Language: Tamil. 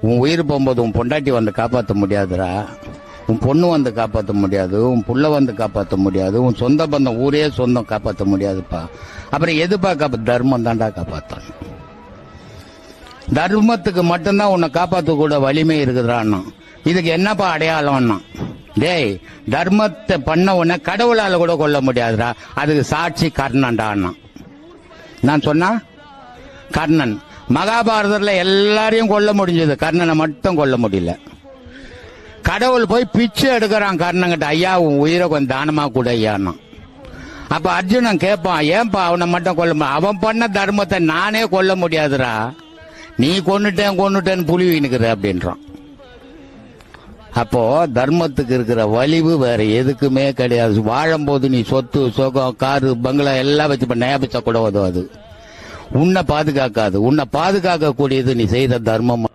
உன் உயிர் போகும்போது உன் பொண்டாட்டி வந்து காப்பாற்ற முடியாதுடா. உன் பொண்ணு வந்து காப்பாற்ற முடியாது. உன் புள்ள வந்து காப்பாற்ற முடியாது. உன் சொந்த பந்தம் ஊரே சொந்தம் காப்பாற்ற முடியாதுப்பா. அப்புறம் எதுப்பா காப்பா தர்மம் தான்டா காப்பாற்றணும் தர்மத்துக்கு மட்டும்தான் உன்னை காப்பாற்றக்கூட வலிமை இருக்குதுடான்னா. இதுக்கு என்னப்பா அடையாளம்னா? டேய் தர்மத்தை பண்ண உடனே கடவுளால் கூட கொல்ல முடியாதுடா. அதுக்கு சாட்சி கர்ணன்டான்னா. நான் சொன்னா? கர்ணன். மகாபாரதத்தில் எல்லாரையும் கொல்ல முடிஞ்சது. கர்ணனை மட்டும் கொல்ல முடியல. கடவுள் போய் பிச்சை எடுக்கிறான் கர்ணங்கிட்ட ஐயா உன் உயிரை கொஞ்சம் தானமாக கூட ஐயான்னா. அப்ப அர்ஜுனன் கேட்பான் ஏன்பா அவனை மட்டும் கொல்ல அவன் பண்ண தர்மத்தை நானே கொல்ல முடியாதுடா. நீ கொண்டுட்டேன் கொண்டுட்டேன்னு புலி நிற்கிற அப்படின்றான். அப்போ தர்மத்துக்கு இருக்கிற வலிவு வேற எதுக்குமே கிடையாது. வாழும்போது நீ சொத்து சுகம் காரு பங்களா எல்லாம் வச்சு நேபிச்ச கூட உதவாது. உன்னை பாதுகாக்காது. உன்னை பாதுகாக்கக்கூடியது நீ செய்த தர்மம்.